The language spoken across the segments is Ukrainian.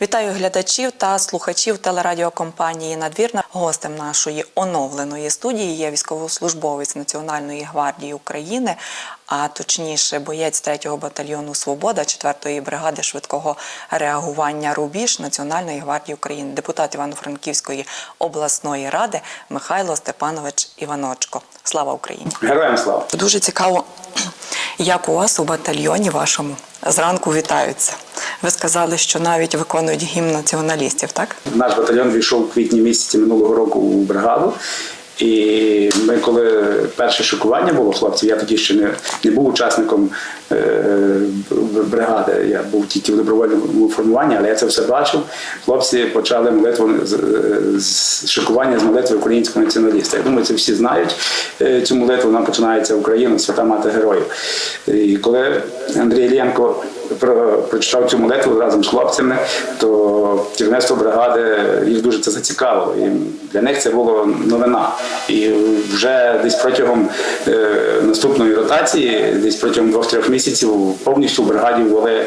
Вітаю глядачів та слухачів телерадіокомпанії Надвірна. Гостем нашої оновленої студії є військовослужбовець Національної гвардії України, а точніше, боєць 3-го батальйону Свобода 4-ї бригади швидкого реагування Рубіж Національної гвардії України, депутат Івано-Франківської обласної ради Михайло Степанович Іваночко. Слава Україні! Героям слава! Дуже цікаво, як у вас у батальйоні вашому зранку вітаються. Ви сказали, що навіть виконують гімн націоналістів, так? Наш батальйон війшов у квітні місяці минулого року у бригаду. І ми, коли перше шокування було хлопців, я тоді ще не, не був учасником е, бригади, я був тільки в добровольному формуванні, але я це все бачив. Хлопці почали молитву з, з шокування з молитви українського націоналіста. Я думаю, це всі знають е, цю молитву. Вона починається Україна, свята мати героїв. І коли Андрій Іллєнко про- прочитав цю молитву разом з хлопцями, то керівництво бригади їх дуже це зацікавило. І для них це було новина. І вже десь протягом е, наступної ротації, десь протягом двох-трьох місяців, повністю в бригаді ввели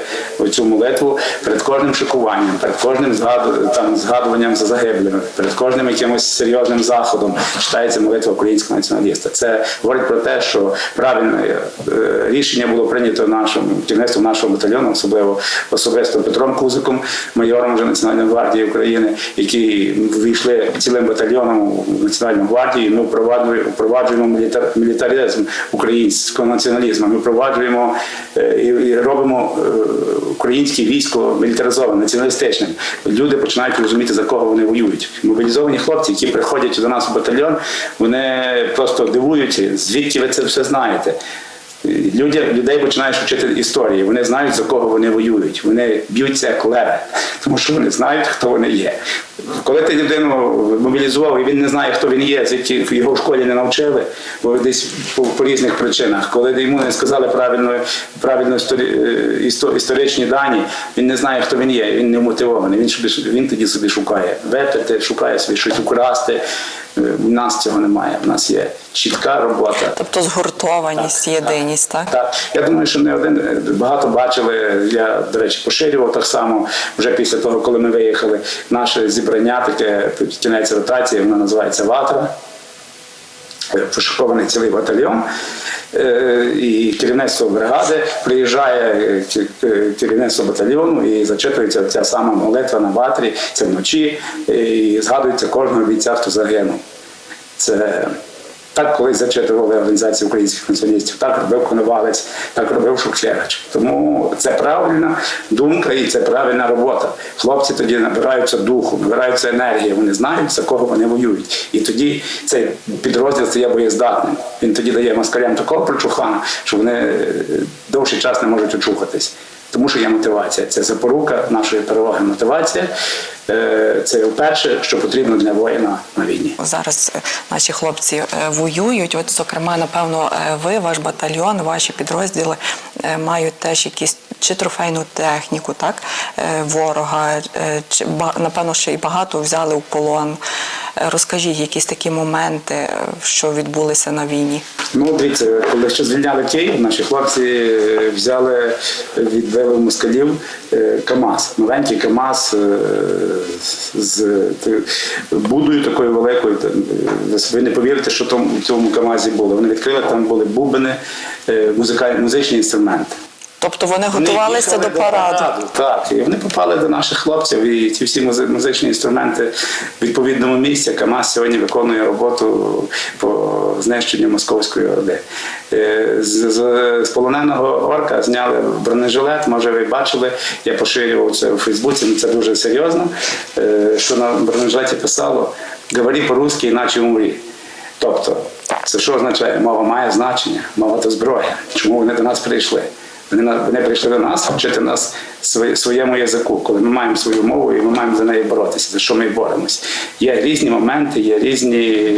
цю молитву перед кожним шикуванням, перед кожним там, згадуванням за загиблими, перед кожним якимось серйозним заходом читається молитва українського націоналіста. Це говорить про те, що правильне е, рішення було прийнято нашим керівництвом нашого батальйону, особливо особисто Петром Кузиком, майором вже Національної гвардії України, які ввійшли цілим батальйоном в Національну гвардію. Ми впроваджуємо, впроваджуємо мілітар, мілітаризм українського націоналізму. Ми впроваджуємо е, і, робимо е, українське військо мілітаризованим, націоналістичним. Люди починають розуміти, за кого вони воюють. Мобілізовані хлопці, які приходять до нас в батальйон, вони просто дивуються, звідки ви це все знаєте. Люди, людей починаєш вчити історії. Вони знають, за кого вони воюють. Вони б'ються як леви, тому що вони знають, хто вони є. Коли ти людину мобілізував, і він не знає, хто він є, його в школі не навчили, бо десь по, по різних причинах. Коли йому не сказали правильно, правильно е, істо- історичні дані, він не знає, хто він є, він не мотивований. Він, собі, він тоді собі шукає випити, шукає собі щось украсти. Е, У нас цього немає. У нас є чітка робота. Тобто згуртованість, єдиність, так? Так, я думаю, що не один багато бачили. Я, до речі, поширював так само вже після того, коли ми виїхали. Наше зібрання, таке під кінець ротації, воно називається Ватра. Е, Пошукований цілий батальйон. Е, І керівництво бригади приїжджає е, керівництво батальйону і зачитується ця сама молитва на ватрі, це вночі, і згадується кожного бійця, хто загинув. Це так колись зачитували організації українських націоналістів, так робив Коновалець, так робив Шухевич. Тому це правильна думка і це правильна робота. Хлопці тоді набираються духу, набираються енергії, вони знають, за кого вони воюють. І тоді цей підрозділ стає боєздатним. Він тоді дає москалям такого прочухана, що вони е, довший час не можуть очухатись. Тому що є мотивація. Це запорука нашої перемоги. Мотивація Е, це вперше, що потрібно для воїна на війні. Зараз е, наші хлопці е, воюють. От, зокрема, напевно, ви, ваш батальйон, ваші підрозділи мають теж якісь чи трофейну техніку, так ворога, чи напевно ще й багато взяли в полон. Е, Розкажіть якісь такі моменти, е, що відбулися на війні. Ну, дивіться, коли ще звільняли Київ, наші хлопці е, взяли, відбили в москалів КАМАЗ, новенький КАМАЗ з будою такою великою. Ви не повірите, що там у цьому КАМАЗі було. Вони відкрили, там були бубени, е, музичні інструменти. Тобто вони Вони готувалися їхали до параду. Так, і вони попали до наших хлопців, і ці всі музичні інструменти в відповідному місці. КАМАЗ сьогодні виконує роботу по знищенню московської орди. Е, З, з, з полоненого орка зняли бронежилет. Може, ви бачили, я поширював це у Фейсбуці, ну це дуже серйозно. е, Що на бронежилеті писало Говори по-русски, іначе умрі. Тобто, це що означає? Мова має значення, мова то зброя. Чому вони до нас прийшли? Вони, на- вони прийшли до нас вчити нас своєму язику, коли ми маємо свою мову і ми маємо за неї боротися, за що ми боремось. Є різні моменти, є різні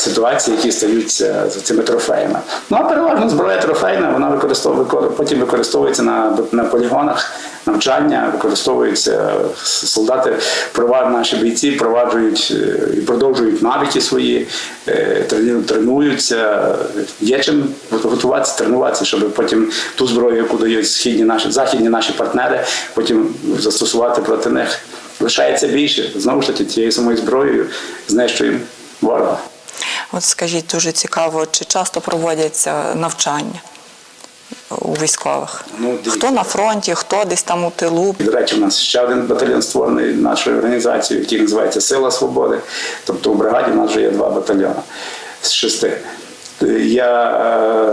ситуації, які стаються з цими трофеями. Ну а переважно зброя трофейна, вона використовує потім використовується на, на полігонах навчання, використовується солдати, провад наші бійці проваджують е, і продовжують навики свої, е, тренуються. Є чим готуватися, тренуватися, щоб потім ту зброю, яку дають східні наші західні наші партнери, потім застосувати проти них. Лишається більше. Знову ж таки, тією самою зброєю знищуємо ворога. От скажіть, дуже цікаво, чи часто проводяться навчання у військових? Ну, хто на фронті, хто десь там у тилу? До речі, у нас ще один батальйон створений нашою організацією, який називається Сила Свободи. Тобто у бригаді в нас вже є два батальйони з шести. Я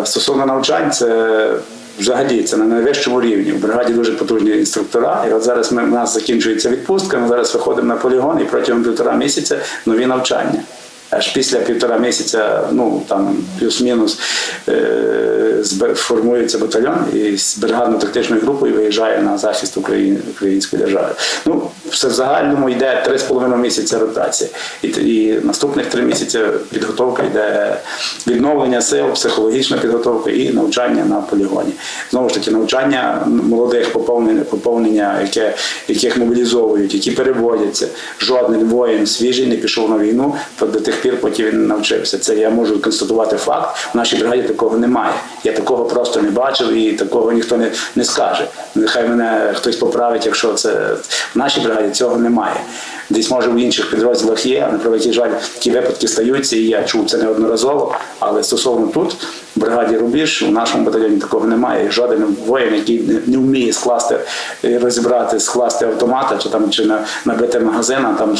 е, стосовно навчань, це взагалі це на найвищому рівні. У бригаді дуже потужні інструктора. І от зараз ми, у нас закінчується відпустка, ми зараз виходимо на полігон і протягом півтора місяця нові навчання. Аж після півтора місяця, ну там плюс-мінус, е, формується батальйон і з бригадно-тактичною групою виїжджає на захист України, української держави. Ну, все в загальному йде 3,5 місяця ротації. І, і наступних три місяці підготовка йде відновлення сил, психологічна підготовка і навчання на полігоні. Знову ж таки, навчання молодих поповнення, поповнення яке, яких мобілізовують, які переводяться. Жоден воїн свіжий не пішов на війну до тих пір, поки він навчився. Це я можу констатувати факт. В нашій бригаді такого немає. Я такого просто не бачив і такого ніхто не, не скаже. Нехай мене хтось поправить, якщо це в нашій бригаді цього немає. Десь може в інших підрозділах є, на превеликий жаль, такі випадки стаються, і я чув це неодноразово. Але стосовно тут, в бригаді Рубіж, у нашому батальйоні такого немає. Жоден воїн, який не, вміє скласти, е, розібрати, скласти автомата, чи там чи на, набити магазин, там,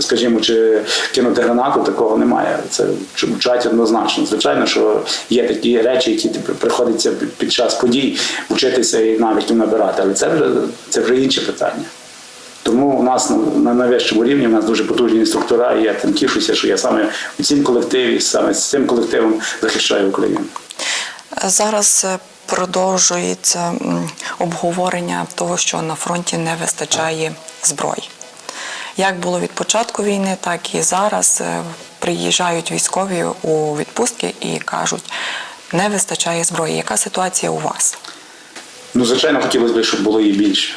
скажімо, чи кинути гранату, такого немає. Це вчать однозначно. Звичайно, що є такі речі, які типу, приходиться під час подій вчитися і навиків набирати, але це вже це вже інше питання. Тому у нас на- на найвищому рівні у нас дуже потужні інструктора, і я тим тішуся, що я саме у цім колективі, саме з цим колективом захищаю Україну. Зараз е, продовжується обговорення того, що на фронті не вистачає зброї. Як було від початку війни, так і зараз е, приїжджають військові у відпустки і кажуть, не вистачає зброї. Яка ситуація у вас? Ну, звичайно, хотілося б, щоб було і більше.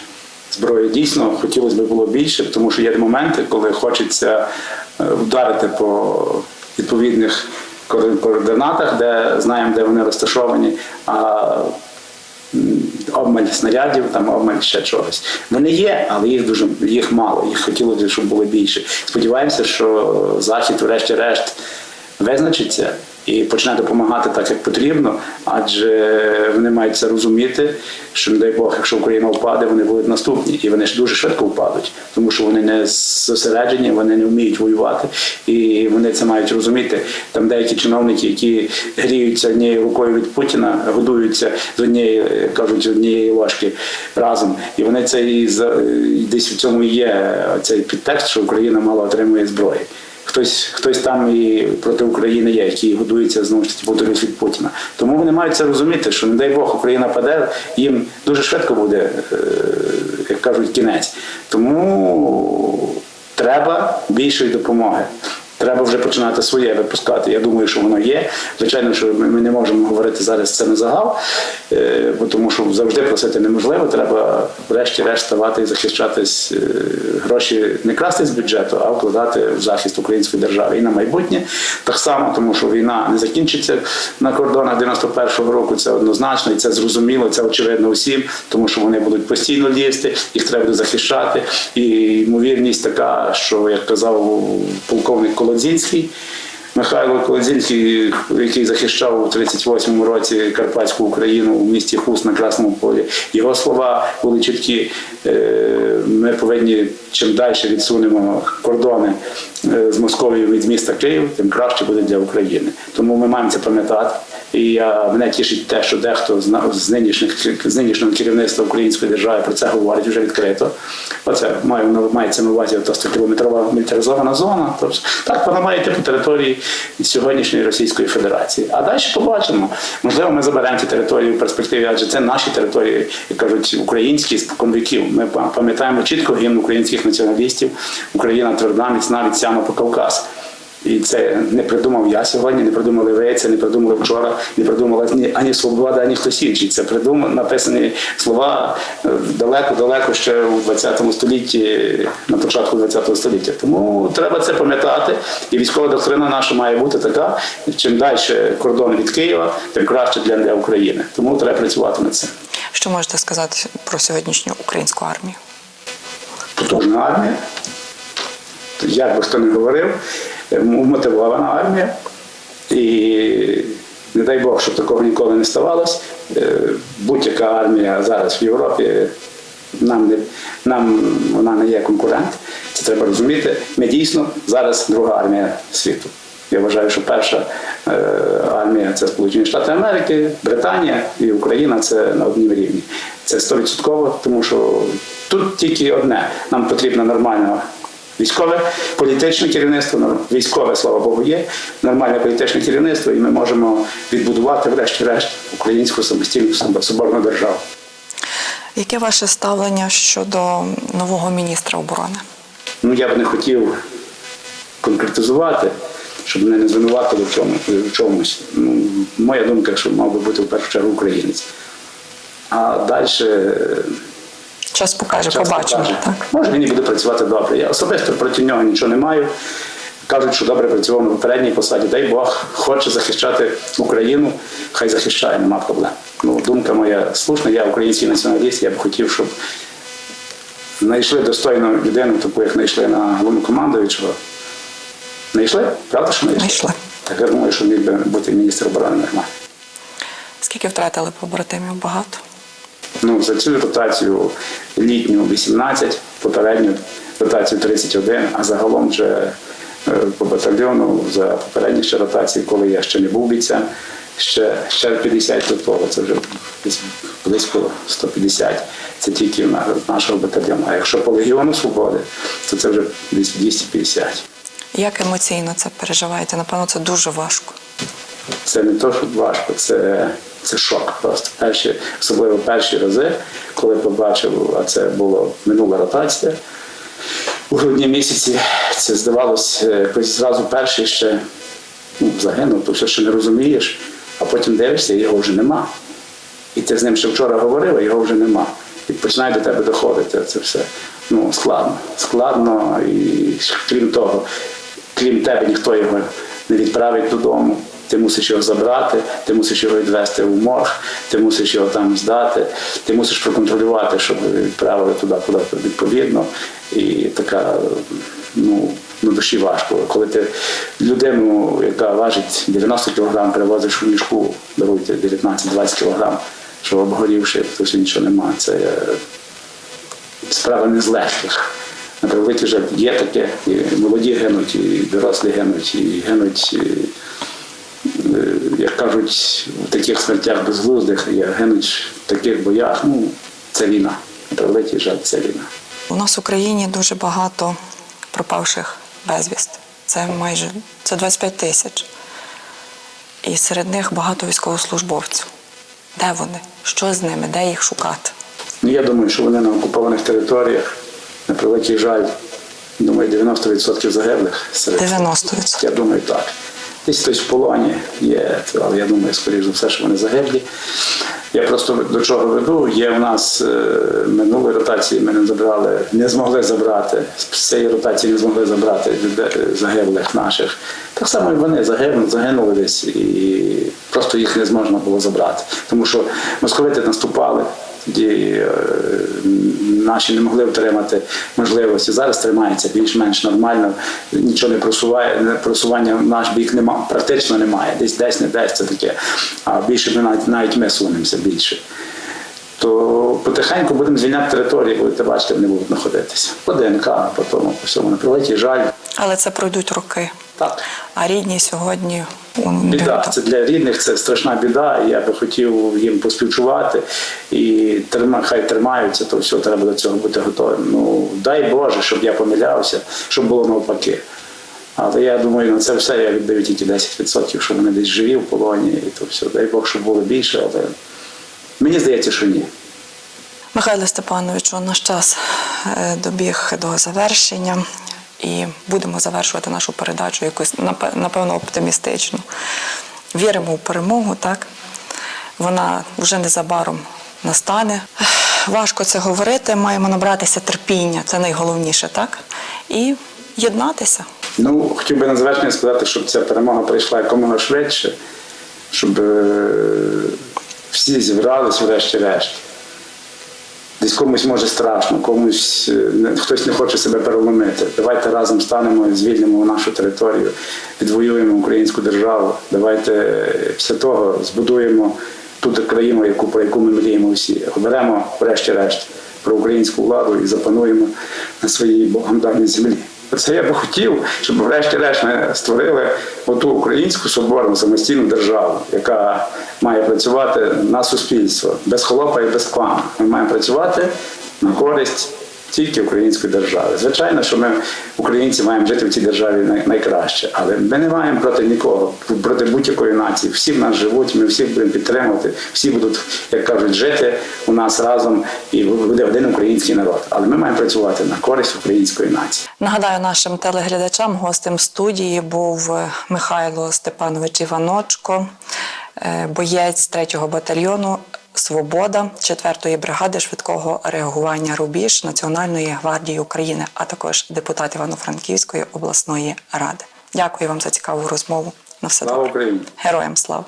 Зброї дійсно хотілося б було більше, тому що є моменти, коли хочеться е, вдарити по відповідних координатах, де знаємо, де вони розташовані. А обмаль снарядів, там обмаль ще чогось. Вони є, але їх дуже їх мало. Їх хотілося, б, щоб було більше. Сподіваємося, що захід, врешті-решт, визначиться і почне допомагати так, як потрібно, адже вони мають це розуміти, що не дай Бог, якщо Україна впаде, вони будуть наступні, і вони ж дуже швидко впадуть, тому що вони не зосереджені, вони не вміють воювати, і вони це мають розуміти. Там деякі чиновники, які гріються однією рукою від Путіна, годуються з однієї, е, кажуть, з однієї ложки разом, і вони це і десь в цьому є цей підтекст, що Україна мало отримує зброї. Хтось, хтось там і проти України є, які годуються знову ж таки повторюсь, від Путіна. Тому вони мають це розуміти, що не дай Бог Україна паде, їм дуже швидко буде, е, як кажуть, кінець. Тому треба більшої допомоги. Треба вже починати своє випускати. Я думаю, що воно є. Звичайно, що ми, не можемо говорити зараз це на загал, е, бо тому що завжди просити неможливо. Треба врешті-решт ставати і захищатись е, гроші не красти з бюджету, а вкладати в захист української держави і на майбутнє. Так само, тому що війна не закінчиться на кордонах 91-го року. Це однозначно, і це зрозуміло, це очевидно усім, тому що вони будуть постійно лізти, їх треба захищати. І ймовірність така, що як казав полковник Колодзінський. Михайло Колодзінський, який захищав у 38-му році Карпатську Україну у місті Хуст на Красному полі. Його слова були чіткі. Е, Ми повинні чим далі відсунемо кордони е, з Московією від міста Київ, тим краще буде для України. Тому ми маємо це пам'ятати. І мене тішить те, що дехто з, нинішніх, з нинішнього керівництва української держави про це говорить вже відкрито. Оце маю, мається на увазі та 100-кілометрова мілітаризована зона. Тобто, так вона має йти по території сьогоднішньої Російської Федерації. А далі побачимо. Можливо, ми заберемо ці території в перспективі, адже це наші території, як кажуть, українські споконвіків. Ми па- пам'ятаємо чітко гімн українських націоналістів. Україна тверда, міцна від сяма по Кавказ. І це не придумав я сьогодні, не придумали ви, це не придумали вчора, не придумала ані Свобода, ані хтось інший. Це придумав написані слова далеко-далеко ще у 20 столітті, на початку 20 століття. Тому треба це пам'ятати. І військова доктрина наша має бути така: чим далі кордон від Києва, тим краще для, України. Тому треба працювати над цим. Що можете сказати про сьогоднішню українську армію? потужна армія. Як би хто не говорив, мотивована армія. І не дай Бог, щоб такого ніколи не ставалося. Е, Будь-яка армія зараз в Європі нам не, нам вона не є конкурент. Це треба розуміти. Ми дійсно зараз друга армія світу. Я вважаю, що перша е, армія це Сполучені Штати Америки, Британія і Україна це на одній рівні. Це стовідсотково, тому що тут тільки одне. Нам потрібно нормальне військове, політичне керівництво, військове, слава Богу, є, нормальне політичне керівництво, і ми можемо відбудувати, врешті-решт, українську самостійну соборну державу. Яке ваше ставлення щодо нового міністра оборони? Ну, я б не хотів конкретизувати, щоб мене не звинуватили в, чому, в чомусь. Ну, моя думка, що мав би бути в першу чергу українець. А далі Час покаже, час побачимо. покаже. Так? Може він і буде працювати добре. Я особисто проти нього нічого не маю. Кажуть, що добре працював на попередній посаді. Дай Бог хоче захищати Україну, хай захищає, нема проблем. Ну, думка моя слушна, я український націоналіст, я б хотів, щоб знайшли достойну людину, таку, як знайшли на головнокомандуючого. Знайшли? Правда, що знайшли? Так я думаю, що міг би бути міністр оборони нормально. Скільки втратили побратимів? Багато. Ну, за цю ротацію літню 18, попередню ротацію 31, а загалом вже е, по батальйону за попередні ще ротації, коли я ще не був бійцем, ще, ще 50 до того, це вже близько 150. Це тільки нашого батальйону. А якщо по Легіону Свободи, то це вже десь 250. Як емоційно це переживаєте? Напевно, це дуже важко. Це не то, що важко, це, це шок просто. Перші, особливо перші рази, коли побачив, а це була минула ротація. У грудні місяці це здавалося, е, зразу перший ще ну, загинув, то все ще не розумієш, а потім дивишся, його вже нема. І ти з ним ще вчора говорив, а його вже нема. І починає до тебе доходити це все. Ну, складно. Складно, і крім того, крім тебе, ніхто його не відправить додому. Ти мусиш його забрати, ти мусиш його відвести в морг, ти мусиш його там здати, ти мусиш проконтролювати, щоб відправили туди, куди відповідно. І така, ну, на душі важко. Коли ти людину, яка важить 90 кг, перевозиш у мішку, даруйте 19-20 кг, що обгорівши, то все нічого немає. Це е, справа не з легких. На жаль, є таке, і молоді гинуть, і дорослі гинуть, і гинуть, як кажуть, в таких смертях безглуздих, і гинуть в таких боях. Ну, це війна. На превеликий жаль, це війна. У нас в Україні дуже багато пропавших безвіст. Це майже це 25 тисяч. І серед них багато військовослужбовців. Де вони? Що з ними? Де їх шукати? Ну, я думаю, що вони на окупованих територіях, на превеликий жаль, думаю, 90% загиблих серед 90%. Я думаю, так. Десь хтось в полоні є, але я думаю, скоріш за все, що вони загиблі. Я просто до чого веду. Є в нас е, минулої ротації ми не забрали, не змогли забрати. З цієї ротації не змогли забрати загиблих наших. Так само і вони загинули, загинули десь, і просто їх не зможна було забрати. Тому що московити наступали. Тоді е, наші не могли втримати можливості. Зараз тримається більш-менш нормально, нічого не просуває, просування в наш бік немає, практично немає. Десь десь, не десь це таке. А більше ми навіть, навіть ми сунемося більше. То потихеньку будемо звільняти території, будете бачити, вони будуть знаходитися. По ДНК, по тому, по всьому. Превеликий жаль. Але це пройдуть роки. Так. А рідні сьогодні у Біда. Це для рідних це страшна біда. Я би хотів їм поспівчувати і трима, хай тримаються, то все треба до цього бути готовим. Ну дай Боже, щоб я помилявся, щоб було навпаки. Але я думаю, на це все я віддаю тільки 10%, що вони десь живі в полоні, і то все. Дай Бог, щоб було більше, але мені здається, що ні. Михайло Степановичу, наш час е, добіг до завершення. І будемо завершувати нашу передачу якось напе- напевно оптимістично. Віримо в перемогу, так? Вона вже незабаром настане. Важко це говорити, маємо набратися терпіння, це найголовніше, так? І єднатися. Ну, хотів би на завершення сказати, щоб ця перемога прийшла якомога швидше, щоб е, всі зібрались врешті-решт. Десь комусь може страшно, комусь е, хтось не хоче себе переломити. Давайте разом станемо звільнимо нашу територію, відвоюємо українську державу. Давайте е, після того збудуємо ту країну, яку, про яку ми мріємо всі. Оберемо, врешті-решт, про українську владу і запануємо на своїй Богом даній землі. Це я би хотів, щоб врешті-решт ми створили оту українську соборну самостійну державу, яка має працювати на суспільство без холопа і без клану. Ми маємо працювати на користь тільки української держави. Звичайно, що ми, українці, маємо жити в цій державі найкраще, але ми не маємо проти нікого, проти будь-якої нації. Всі в нас живуть, ми всіх будемо підтримувати, всі будуть, як кажуть, жити у нас разом, і буде один український народ. Але ми маємо працювати на користь української нації. Нагадаю нашим телеглядачам, гостем студії був е, Михайло Степанович Іваночко, е, боєць 3-го батальйону Свобода 4-ї бригади швидкого реагування Рубіж Національної гвардії України, а також депутат Івано-Франківської обласної ради. Дякую вам за цікаву розмову. На все Слава добре. Україні! Героям слава!